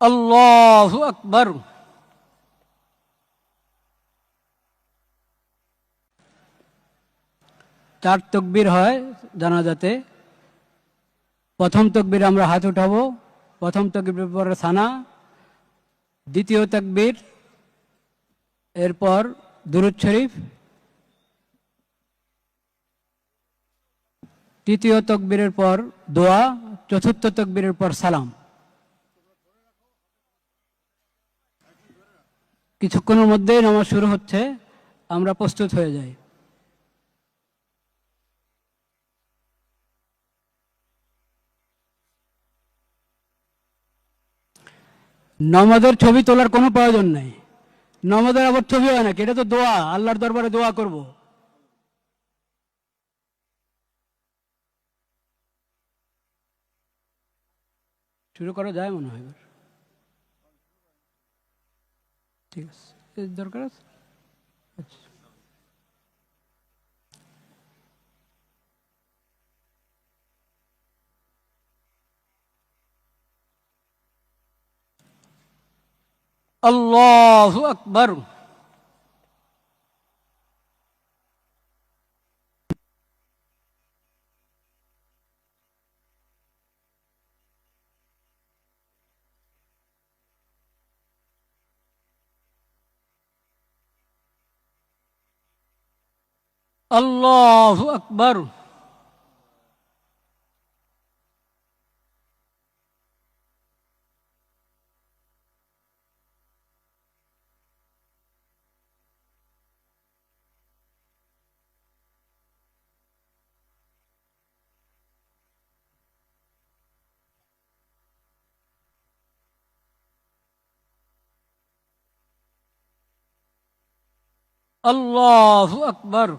আল্লাহ আকবর। চার তকবির হয় জানাজাতে। প্রথম তকবির আমরা হাত উঠাবো। প্রথম তকবির পরে সানা। দ্বিতীয় তকবির, এরপর দুরুদ শরীফ। তৃতীয় তকবীরের পর দোয়া। চতুর্থ তকবীরের পর সালাম। কিছুক্ষণের মধ্যেই নামাজ শুরু হচ্ছে, আমরা প্রস্তুত হয়ে যাই। নমাজের ছবি তোলার কোনো প্রয়োজন নেই। নমাজের আবার ছবি হয় নাকি? এটা তো দোয়া, আল্লাহর দরবারে দোয়া করব। শুরু করা যায় মনে হয় Dios. Dar gracias. الله أكبر الله أكبر. الله أكبر.